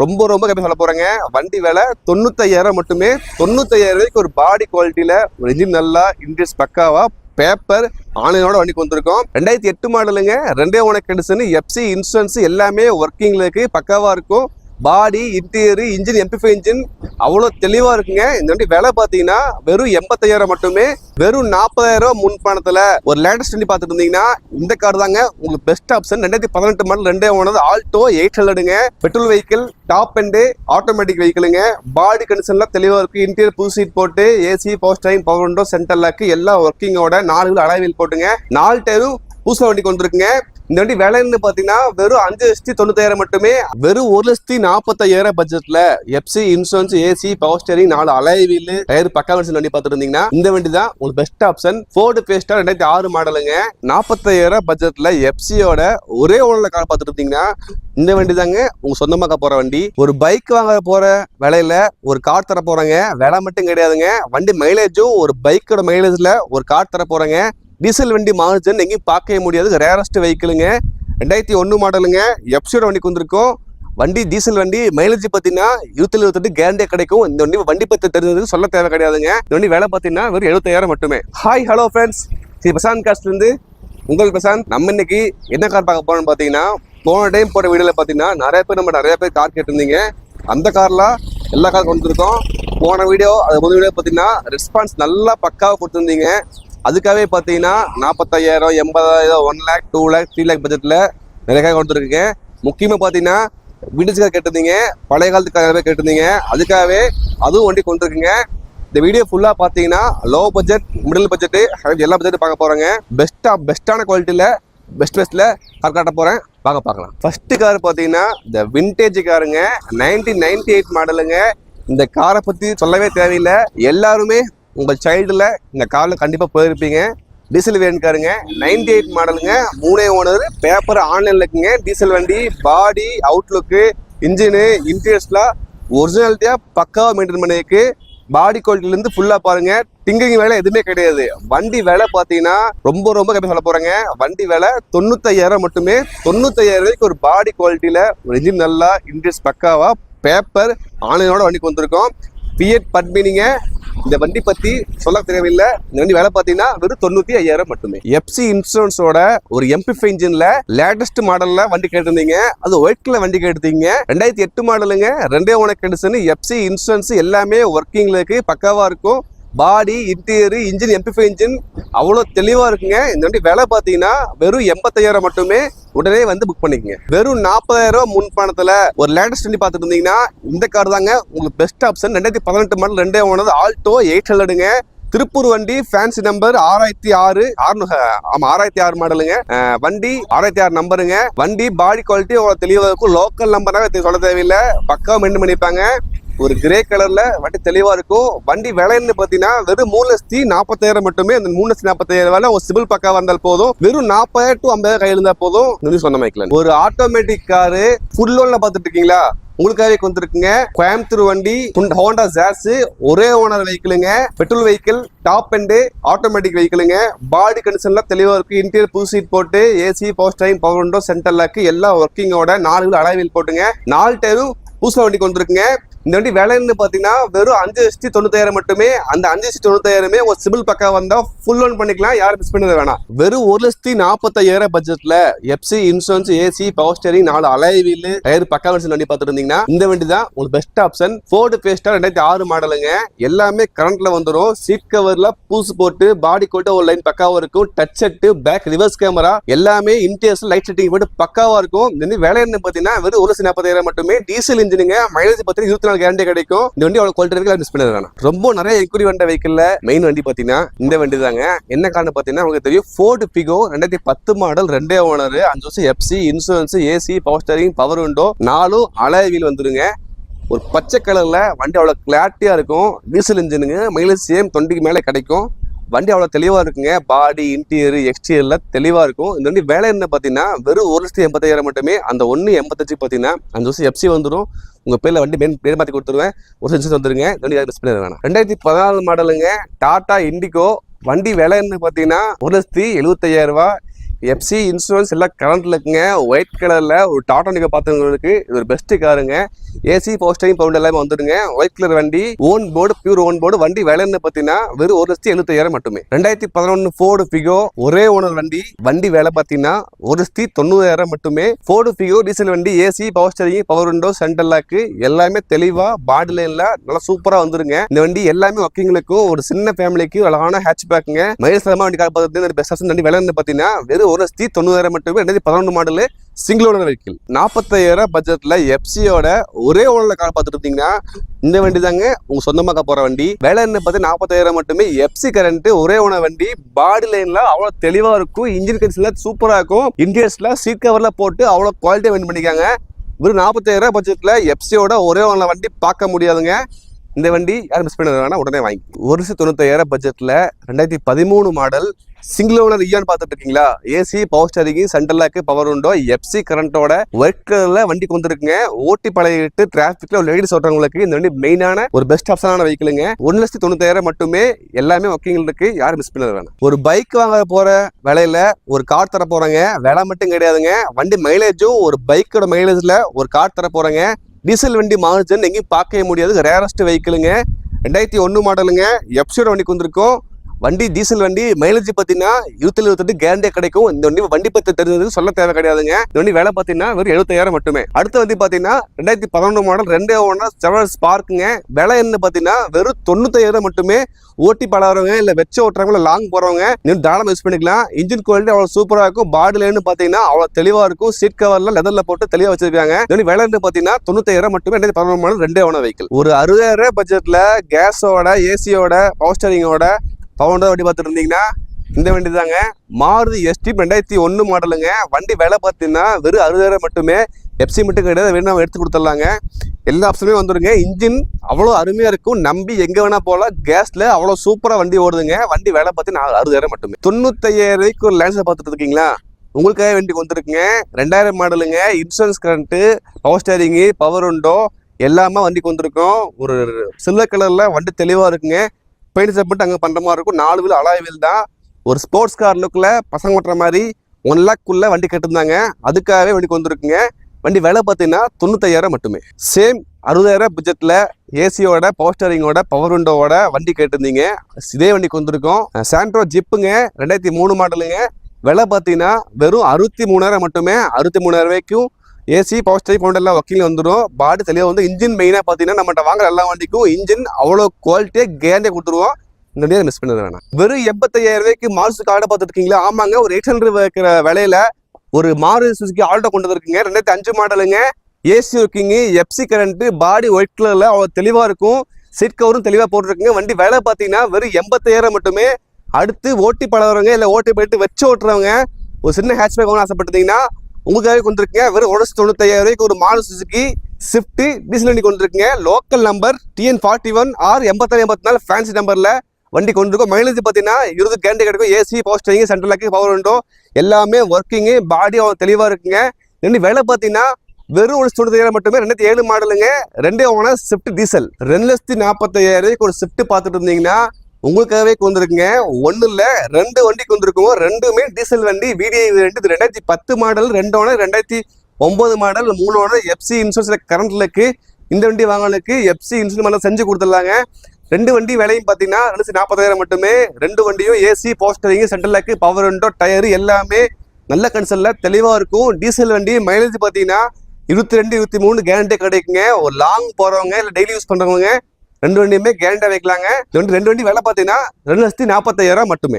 ரொம்ப ரொம்ப கம்மி சொல்ல போறேங்க. வண்டி விலை தொண்ணூத்தையாயிரம் மட்டுமே. தொண்ணூத்தையாயிரம் ரூபாய்க்கு ஒரு பாடி குவாலிட்டியில ஒரு இன்ஜின் நல்லா இன்ட்ரெஸ்ட் பக்காவா பேப்பர் ஆன்லைனோட வண்டிக்கு வந்திருக்கோம். ரெண்டாயிரத்தி எட்டு மாடலுங்க ரெண்டே உனக்கு கண்டிஷன் எஃப்சி இன்சூரன்ஸ் எல்லாமே ஒர்க்கிங்கில் இருக்குது பக்காவா இருக்கும். Body interior engine MPFI engine அவ்வளோ தெளிவாக இருக்குங்க. இந்த வண்டி விலை பார்த்தீங்கன்னா வெறும் எண்பத்தாயிரம் மட்டுமே. வெறும் நாற்பதாயிரம் முன் பணத்தில் ஒரு லேட்டஸ்ட் வண்டி பார்த்துட்டு இருந்தீங்கன்னா இந்த கார் தாங்க உங்களுக்கு பெஸ்ட் ஆப்ஷன் ரெண்டாயிரத்தி பதினெட்டு மாடல் ரெண்டே ஒன்றது Alto eight ஹண்ட்ரடுங்க petrol vehicle top and automatic வெஹிக்கிளுங்க body கண்டிஷன்லாம் தெளிவாக இருக்குது இன்டீரியர் புது சீட் போட்டு AC power steering power window centre lock எல்லா ஒர்க்கிங்கோட நாலு அலைவில் போட்டுங்க. நாலு டயரும் புதுசாக வண்டி கொண்டிருக்குங்க இந்த வண்டி விலைன்னு பார்த்தீங்கன்னா வெறும் அஞ்சு லட்சத்தி தொண்ணூத்தாயிரம் மட்டுமே. வெறும் ஒரு லட்சத்தி நாற்பத்தாயிரம் பட்ஜெட்ல FC insurance AC power steering நாலு அலைவீல் டயர் பக்கா வெர்ஷன் வண்டி பார்த்துட்டு இருந்தீங்கன்னா இந்த வண்டி தான் உங்களுக்கு பெஸ்ட் ஆப்ஷன் ஃபோர்டு பேஸ்டா ரெண்டாயிரத்தி ஆறு மாடலுங்க நாற்பத்தாயிரம் பட்ஜெட்ல எஃப்சியோட ஒரே ஓனர்ல கார் பார்த்துட்டு இருந்தீங்கன்னா இந்த வண்டி தாங்க உங்க சொந்தமாக்க போற வண்டி. ஒரு பைக் வாங்க போற விலையில ஒரு கார் தர போறாங்க விலை மட்டும் கிடையாதுங்க. வண்டி மைலேஜும் ஒரு பைக்கோட மைலேஜ்ல ஒரு கார் தர போறாங்க டீசல் வண்டி மாறுச்சுன்னு எங்கேயும் பார்க்கவே முடியாது. ரேரஸ்ட் வெஹிக்கிளுங்க ரெண்டாயிரத்தி ஒன்று மாடலுங்க எப்சியோட வண்டிக்கு வந்திருக்கோம். வண்டி டீசல் வண்டி மைலேஜ் பார்த்தீங்கன்னா இருபத்தி இருபத்தெட்டு கேரண்டியாக கிடைக்கும். இந்த வண்டி வண்டி பற்றி தெரிஞ்சது சொல்ல தேவை கிடையாதுங்க. இந்த வண்டி வேலை பார்த்தீங்கன்னா வெறும் எழுபத்தாயிரம் மட்டுமே. Hi hello friends Sri Prasanth காஸ்ட்லேருந்து உங்கள் பிரசாந்த். நம்ம இன்னைக்கு என்ன கார் பார்க்க போகணும்னு பார்த்தீங்கன்னா போன டைம் போகிற வீடியோவில் பார்த்தீங்கன்னா நிறைய பேர் நம்ம நிறைய பேர் கார் கேட்டிருந்தீங்க. அந்த கார்லாம் எல்லா காரும் கொண்டுருக்கோம் போன வீடியோ அது முதல் வீடியோ பார்த்தீங்கன்னா ரெஸ்பான்ஸ் நல்லா பக்காவாக கொடுத்துருந்தீங்க. அதுக்காகவே பார்த்தீங்கன்னா நாற்பத்தாயிரம் எண்பதாயிரம் one lakh two lakh three lakh பட்ஜெட்டில் நிறைய கொடுத்துருக்கேன். முக்கியமாக பார்த்தீங்கன்னா விண்டேஜ்கார் கேட்டிருந்தீங்க பழைய காலத்துக்காகவே கேட்டிருந்தீங்க. அதுக்காகவே அதுவும் வண்டி கொண்டுருக்குங்க. இந்த வீடியோ ஃபுல்லாக பார்த்தீங்கன்னா லோ பட்ஜெட் மிடில் பட்ஜெட்டு எல்லா பட்ஜெட்டும் பார்க்க போகிறோங்க பெஸ்ட்டாக பெஸ்ட்டான குவாலிட்டியில் பெஸ்ட் பெஸ்ட்டில் கார் காட்ட போகிறேன் பார்க்க பார்க்கலாம். ஃபஸ்ட்டு கார் பார்த்தீங்கன்னா இந்த விண்டேஜ் காருங்க நைன்டீன் நைன்டி எயிட் மாடலுங்க இந்த காரை பற்றி சொல்லவே தேவையில்லை. எல்லாருமே உங்கள் சைல்டில் இந்த காரில் கண்டிப்பாக போயிருப்பீங்க. டீசல் வேன் காருங்க நைன்டி எயிட் மாடலுங்க மூணே ஓனர் பேப்பர் ஆன்லைனில் இருக்குங்க. டீசல் வண்டி பாடி அவுட்லுக்கு இன்ஜினு இன்டீரியர்ஸ்லாம் ஒரிஜினாலிட்டியாக பக்காவாக மெயின்டைன் பண்ணியிருக்கு பாடி குவாலிட்டிலேருந்து ஃபுல்லாக பாருங்கள் திங்கிங் வேலை எதுவுமே கிடையாது. வண்டி வேலை பார்த்தீங்கன்னா ரொம்ப ரொம்ப கம்மி சொல்ல போகிறேங்க வண்டி வேலை தொண்ணூத்தையாயிரம் மட்டுமே. தொண்ணூத்தையாயிரம் வரைக்கும் ஒரு பாடி குவாலிட்டியில் ஒரு இன்ஜின் நல்லா இன்டீரியர்ஸ் பக்காவாக பேப்பர் ஆன்லைனோட வண்டிக்கு வந்திருக்கோம். பிஎட் பட்மினிங்க இந்த வண்டி பத்தி சொல்ல தேவையில்லை. இந்த வண்டி வேலை பார்த்தீங்கன்னா வெறும் தொண்ணூத்தி ஐயாயிரம் மட்டுமே. எஃப்சி இன்சூரன்ஸோட ஒரு எம்பிஃபை இன்ஜின்ல லேட்டஸ்ட் மாடல்ல வண்டி கேட்டிருந்தீங்க. அது ஒயிட் கலர் வண்டி கேட்டிருந்தீங்க ரெண்டாயிரத்தி எட்டு மாடலுங்க ரெண்டே உனக்கு கண்டிஷன் எஃப்சி இன்சூரன்ஸ் எல்லாமே ஒர்க்கிங்ல இருக்கு பக்காவா இருக்கும். Body interior engine MPFI engine அவ்வளோ தெளிவாக இருக்குங்க. இந்த வண்டி விலை பார்த்தீங்கன்னா வெறும் எண்பத்தாயிரம் மட்டுமே உடனே வந்து புக் பண்ணிக்கங்க. வெறும் நாற்பதாயிரம் முன் பணத்தில் ஒரு லேட்டஸ்ட் வண்டி பார்த்துட்டு இருந்தீங்கன்னா இந்த கார் தாங்க உங்களுக்கு பெஸ்ட் ஆப்ஷன் ரெண்டாயிரத்தி பதினெட்டு மாடல் ரெண்டே ஒன்று ஆல்டோ எயிட் ஹண்ட்ரடுங்க திருப்பூர் வண்டி ஃபேன்சி நம்பர் ஆறாயிரத்தி ஆறு ஆறு ஆமா ஆறாயிரத்தி ஆறு மாடலுங்க வண்டி ஆறாயிரத்தி ஆறு நம்பருங்க வண்டி பாடி குவாலிட்டி அவ்வளோ தெளிவாக இருக்கும். லோக்கல் நம்பராக சொல்ல தேவையில்லை. பக்காவும் மெயின்டைன் பண்ணியிருப்பாங்க ஒரு கிரே கலர்ல வண்டி தெளிவா இருக்கும். வண்டி விலைன்னு பாத்தீங்கன்னா வெறும் மூணு லட்சத்தி நாற்பத்தாயிரம் மட்டுமே அந்த மூணு லட்சத்தி நாற்பத்தாயிரம் வேலை ஒரு சிபில் பக்கா வந்தால் போதும். வெறும் நாற்பதாயிரம் டு ஐம்பதாயிரம் கையில் இருந்தா போதும். நீங்க சொன்ன மைக்கல ஒரு ஆட்டோமேட்டிக் காரு ஃபுல் லோன்ல பாத்துட்டு இருக்கீங்களா? உங்களுக்காகவே வந்துருக்குங்க கோயம்புத்தூர் வண்டி ஹோண்டா ஜாஸ் ஒரே owner வெஹிக்கிளுங்க petrol vehicle top and automatic வெஹிக்கிளுங்க body கண்டிஷன்ல தெளிவா இருக்கு இன்டீரியர் புது சீட் போட்டு AC power steering power window centre lock எல்லாம் ஒர்க்கிங்கோட நாலு அலைவில் போட்டுங்க. நாலு டயரும் புதுசா வண்டி கொண்டிருக்குங்க. இந்த வண்டி விலைன்னு பார்த்தீங்கன்னா வெறும் அஞ்சு லட்சத்தி தொண்ணூத்தாயிரம் மட்டுமே அந்த அஞ்சு லட்சத்தி தொண்ணூத்தாயிரமே ஒரு சிபில் பக்கம் வந்தால் ஃபுல் லோன் பண்ணிக்கலாம் யாரும் மிஸ் பண்ணது வேணாம். வெறும் ஒரு லட்சத்தி நாற்பத்தாயிரம் பட்ஜெட்ல FC insurance AC power steering நாலு அலைவீல் டயர் பக்கா வெர்ஷன் வண்டி பார்த்துட்டு இருந்தீங்கன்னா இந்த வண்டி தான் உங்களுக்கு பெஸ்ட் ஆப்ஷன் ஃபோர்டு பேஸ்டா ரெண்டாயிரத்தி ஆறு மாடலுங்க எல்லாமே கரண்ட்ல வந்துடும் சீட் கவர்ல பூசு போட்டு பாடி கோட்டு ஒரு லைன் பக்காவும் இருக்கும். Touch set back reverse camera எல்லாமே இன்டீரியர்ஸ் லைட் செட்டிங் போட்டு பக்காவா இருக்கும். இந்த வேலை என்ன பார்த்தீங்கன்னா வெறும் ஒரு லட்சத்தி நாற்பத்தாயிரம் மட்டுமே. டீசல் இன்ஜினுங்க மைலேஜ் பார்த்தீங்கன்னா இருபத்தி நாள் கேரண்டி கிடைக்கும். இந்த வண்டி அவ்வளவு குவாலிட்டி இருக்கு மிஸ் பண்ண வேணாம் ரொம்ப நிறைய என்கொயரி வந்த வெஹிக்கல்ல மெயின் வண்டி பாத்தீங்கன்னா இந்த வண்டி தாங்க என்ன காரணம் பாத்தீங்கன்னா உங்களுக்கு தெரியும் ஃபோர்டு பிகோ ரெண்டாயிரத்தி பத்து மாடல் ரெண்டே ஓனர் அஞ்சு வருஷம் FC insurance AC power steering power window நாலும் அலாய் வீல் வந்துருங்க. ஒரு பச்சை கலர்ல வண்டி அவ்வளவு கிளாரிட்டியா இருக்கும். டீசல் இன்ஜினுங்க மைலேஜ் சேம் தொண்டிக்கு மேலே கிடைக்கும். வண்டி அவ்வளோ தெளிவாக இருக்குங்க. பாடி இன்டீரியர் எக்ஸ்டீரியர்ல தெளிவாக இருக்கும். இந்த வண்டி வேலை என்ன பார்த்தீங்கன்னா வெறும் ஒரு லட்சத்தி எண்பத்தாயிரம் மட்டுமே அந்த ஒன்று எண்பத்தஞ்சு பார்த்தீங்கன்னா அஞ்சு வருஷம் எஃப்சி வந்துடும் உங்கள் பேரில் வண்டி மெயின் பேர் மாற்றி கொடுத்துருவேன். ஒரு செஞ்சு வந்துருங்க. இந்த வண்டி மிஸ் பண்ண வேணாம். ரெண்டாயிரத்தி பதினாலு மாடலுங்க டாட்டா இண்டிகோ வண்டி விலைன்னு பார்த்தீங்கன்னா ஒரு லட்சத்தி எழுபத்தையாயிரம் ரூபா எஃப்சி இன்சூரன்ஸ் எல்லாம் கரண்ட்ல இருக்குங்க. ஒயிட் கலர்ல ஒரு டாடா நிக்க பார்த்தவங்களுக்கு இது ஒரு பெஸ்ட் காருங்க. ஏசி போஸ்டிங் பவுண்ட் எல்லாமே வந்துடுங்க ஒயிட் கலர் வண்டி own board pure own board வண்டி விலைன்னு பார்த்தீங்கன்னா வெறும் ஒரு லட்சத்தி எழுபத்தாயிரம் மட்டுமே. ரெண்டாயிரத்தி பதினொன்று ஃபோர்டு ஃபிகோ ஒரே ஓனர் வண்டி. வண்டி வேலை பார்த்தீங்கன்னா ஒரு லட்சத்தி தொண்ணூறாயிரம் மட்டுமே. ஃபோர்டு ஃபிகோ டீசல் வண்டி AC power steering power window centre lock எல்லாமே தெளிவா பாடி லைன்ல நல்லா சூப்பரா வந்துருங்க. இந்த வண்டி எல்லாமே ஒர்க்கிங்களுக்கும் ஒரு சின்ன ஃபேமிலிக்கு அழகான ஹேட்ச் பேக்குங்க மயில் சலமா வண்டி கார் பார்த்து பெஸ்ட் வண்டி விலைன்னு பார்த்தீங்கன்னா வெறும் ஒரு லட்சத்தி தொண்ணூறாயிரம் மட்டுமே ரெண்டாயிரத்தி பதினொன்று மாடலு சிங்கிள் ஓனர் வெஹிக்கிள் நாற்பத்தாயிரம் பட்ஜெட்ல எஃப்சியோட ஒரே ஓனர்ல கார் பார்த்துட்டு இருந்தீங்கன்னா இந்த வண்டி தாங்க உங்க சொந்தமாக்க போற வண்டி. வேலை என்ன பார்த்து நாற்பத்தாயிரம் மட்டுமே எஃப்சி கரண்ட் ஒரே ஓனர் வண்டி. பாடி லைன்ல அவ்வளோ தெளிவா இருக்கும். இன்ஜின் கன்ஸ்ல சூப்பரா இருக்கும். இன்டீரியர்ஸ்ல சீட் கவர்ல போட்டு அவ்வளோ குவாலிட்டியா வண்டி பண்ணிக்காங்க வெறும் நாற்பத்தாயிரம் பட்ஜெட்ல எஃப்சியோட ஒரே ஓனர் வண்டி பார்க்க முடியாதுங்க. இந்த வண்டி யாரும் மிஸ் பண்ண வேணா உடனே வாங்கி. ஒரு லட்சத்தி தொண்ணூத்தாயிரம் பட்ஜெட்ல ரெண்டாயிரத்தி பதிமூணு மாடல் சிங்கிள் ஓனர் இயான்னு பார்த்துட்டு இருக்கீங்களா AC power steering centre lock power window FC கரண்டோட white கலர்ல வண்டிக்கு வந்துருக்குங்க ஓட்டி பழகிட்டு டிராபிக்ல லேடிஸ் ஓட்டுறவங்களுக்கு இந்த வண்டி மெயினான ஒரு பெஸ்ட் ஆப்ஷனான வெஹிக்கிளுங்க ஒன்று லட்சத்தி தொண்ணூத்தாயிரம் மட்டுமே எல்லாமே ஒர்க்கிங் இருக்கு. யாரும் மிஸ் பண்ண வேணாம். ஒரு பைக் வாங்க போற விலையில ஒரு கார் தர போறாங்க விலை மட்டும் கிடையாதுங்க. வண்டி மைலேஜும் ஒரு பைக்கோட மைலேஜ்ல ஒரு கார் தர போறாங்க டீசல் வண்டி மாறுச்சுன்னு எங்கேயும் பார்க்கவே முடியாது. ரேரஸ்ட் வெஹிக்கிளுங்க ரெண்டாயிரத்தி ஒன்று மாடலுங்க எப்சியோட வண்டிக்கு வந்திருக்கோம். வண்டி டீசல் வண்டி மைலேஜ் பார்த்தீங்கன்னா இருபத்தி இருபத்தெட்டு கேரண்டியா கிடைக்கும். இந்த வண்டி வண்டி பத்தி தெரிஞ்சது சொல்ல தேவை கிடையாதுங்க இந்த வண்டி வேலை பார்த்தீங்கன்னா வெறும் எழுபத்தாயிரம் மட்டுமே. அடுத்த வண்டி பார்த்தீங்கன்னா ரெண்டாயிரத்தி பதினொன்று மாடல் ரெண்டே ஒன்றா செவன் ஸ்பார்க்குங்க விலை என்ன பார்த்தீங்கன்னா வெறும் தொண்ணூத்தாயிரம் மட்டுமே. ஓட்டி பழகிறவங்க இல்லை வெச்ச ஓட்டுறவங்கள லாங் போகிறவங்க இன்னும் தாராளமாக யூஸ் பண்ணிக்கலாம். இன்ஜின் குவாலிட்டி அவ்வளோ சூப்பராக இருக்கும். பாடி லைன் பார்த்தீங்கன்னா அவ்வளோ தெளிவாக இருக்கும். சீட் கவரில் லெதரில் போட்டு தெளிவாக வச்சிருக்காங்க. இந்த வண்டி விலை என்ன பார்த்தீங்கன்னா தொண்ணூத்தாயிரம் மட்டுமே ரெண்டாயிரத்தி பதினொன்று மாடல் ரெண்டே ஒன்று வெஹிக்கிள் ஒரு அறுபதாயிரம் ரூபாய் பட்ஜெட்ல கேஸோட ஏசியோட பவர் ஸ்டரிங்கோட பவுண்டர் வண்டி பார்த்துட்டு இருந்தீங்கன்னா இந்த வண்டி தாங்க. மாருதி எஸ்டி ரெண்டாயிரத்தி ஒன்று மாடலுங்க வண்டி விலை பார்த்தீங்கன்னா வெறும் அறுபதாயிரம் மட்டுமே. எஃப்சி மட்டும் கிடையாது வேணும் நம்ம எடுத்து கொடுத்துடலாங்க. எல்லா ஆப்ஷனுமே வந்துருங்க. இன்ஜின் அவ்வளோ அருமையாக இருக்கும். நம்பி எங்கே வேணால் போகலாம். கேஸில் அவ்வளோ சூப்பராக வண்டி ஓடுதுங்க. வண்டி விலை பார்த்தீங்கன்னா அறுபதாயிரம் மட்டுமே. தொண்ணூத்தையாயிரம் ரூபாய்க்கு ஒரு லேன்ஸை பார்த்துட்டு இருக்கீங்களா? உங்களுக்காக வண்டி வந்துருக்குங்க. ரெண்டாயிரம் மாடலுங்க insurance current power steering power window எல்லாமே வண்டிக்கு வந்திருக்கும். ஒரு சில்வர் கலரில் வண்டி தெளிவாக இருக்குங்க. பெயிண்ட் செட் மட்டும் அங்கே பண்ணுற மாதிரி இருக்கும். நாலு வீல் அலாய் வீல் தான். ஒரு ஸ்போர்ட்ஸ் கார் லுக்கில் பசங்க ஓட்டுற மாதிரி ஒன் லேக்குள்ளே வண்டி கட்டிருந்தாங்க. அதுக்காகவே வண்டிக்கு வந்திருக்குங்க. வண்டி விலை பார்த்தீங்கன்னா தொண்ணூத்தையாயிரம் மட்டுமே. சேம் அறுபதாயிரம் பட்ஜெட்டில் ஏசியோட பவர் ஸ்டரிங்கோட பவர் விண்டோவோட வண்டி கேட்டிருந்தீங்க. இதே வண்டிக்கு வந்திருக்கோம். சாண்ட்ரோ ஜிப்புங்க ரெண்டாயிரத்தி மூணு மாடலுங்க விலை பார்த்தீங்கன்னா வெறும் அறுபத்தி மூணாயிரம் மட்டுமே. அறுபத்தி மூணாயிரம் ரூபாய்க்கும் ஏசி பவர் ஸ்டரிங் பவுண்ட் எல்லாம் வக்கீல் வந்துடும் பாடி தெளிவாக வந்து இன்ஜின் மெயினாக பார்த்தீங்கன்னா நம்மகிட்ட வாங்குற எல்லா வண்டிக்கும் இன்ஜின் அவ்வளோ குவாலிட்டியாக கேரண்டியாக கொடுத்துருவோம். இந்த வண்டியை மிஸ் பண்ணது வேணாம். வெறும் எண்பத்தையாயிரம் ரூபாய்க்கு மாசு கார்டை பார்த்துருக்கீங்களா? ஆமாங்க ஒரு எயிட் ஹண்ட்ரட் வைக்கிற விலையில ஒரு மாறு சுசுக்கி ஆல்டோ கொண்டு வந்துருக்குங்க. ரெண்டாயிரத்தி அஞ்சு மாடலுங்க. AC working FC current body white கலரில் அவ்வளோ தெளிவாக இருக்கும். சீட் கவரும் தெளிவாக போட்டிருக்குங்க. வண்டி விலை பார்த்தீங்கன்னா வெறும் எண்பத்தாயிரம் மட்டுமே. அடுத்து ஓட்டி பழகிறவங்க இல்லை ஓட்டி போயிட்டு வச்சு ஓட்டுறவங்க ஒரு சின்ன ஹேட்ச்பேக் வாங்கணும்னு ஆசைப்பட்டீங்கன்னா உங்களுக்காக கொண்டிருக்கீங்க வெறும் ஒரு லட்சத்தி தொண்ணூத்தாயிரம் ரூபாய்க்கு ஒரு மாடு சுசுக்கி ஸ்விஃப்ட் டீசல் வண்டி கொண்டிருக்கீங்க. Local number TN forty one R எண்பத்தாறு எண்பத்தி நாலு ஃபேன்சி நம்பரில் வண்டி கொண்டிருக்கோம். மைலேஜ் பார்த்தீங்கன்னா இருபது கேண்டி கிடைக்கும். AC power steering central lock power window எல்லாமே ஒர்க்கிங்கு பாடி தெளிவாக இருக்குங்க. ரெண்டு வேலை பார்த்தீங்கன்னா வெறும் ஒரு தொண்ணூத்தாயிரம் மட்டுமே ரெண்டாயிரத்தி ஏழு மாடலுங்க ரெண்டே ஓன ஸ்விஃப்ட் டீசல் ரெண்டு லட்சத்தி நாற்பத்தாயிரம் ஒரு ஸ்விஃப்ட் பார்த்துட்டு இருந்தீங்கன்னா உங்களுக்காகவே கொண்டிருக்குங்க. ஒன்றும் இல்லை ரெண்டு வண்டி கொண்டிருக்கோம் ரெண்டுமே டீசல் வண்டி விடிஐ ரெண்டு. இது ரெண்டாயிரத்தி பத்து மாடல் ரெண்டு ஓனர் ரெண்டாயிரத்தி ஒம்பது மாடல் மூணு ஓனர் எஃப்சி இன்சூரன்ஸில் கரண்ட்டில் இருக்குது இந்த வண்டி வாங்கினதுக்கு எஃப்சி இன்சூரன்ஸ் செஞ்சு கொடுத்துடலாங்க. ரெண்டு வண்டி விலையும் பார்த்தீங்கன்னா ரெண்டு நாற்பதாயிரம் மட்டுமே. ரெண்டு வண்டியும் AC power steering central lock power window tyre எல்லாமே நல்ல கன்சல்ல தெளிவாக இருக்கும். டீசல் வண்டி மைலேஜ் பார்த்தீங்கன்னா இருபத்தி ரெண்டு இருபத்தி மூணு கேரண்டி கிடைக்குங்க. ஒரு லாங் போகிறவங்க இல்லை டெய்லி யூஸ் பண்ணுறவங்க ரெண்டு வண்டியுமே கேரண்டா வைக்கலாங்க. ரெண்டு ரெண்டு வண்டி வேலை பார்த்தீங்கன்னா ரெண்டு லட்சத்தி நாற்பத்தாயிரம் மட்டுமே.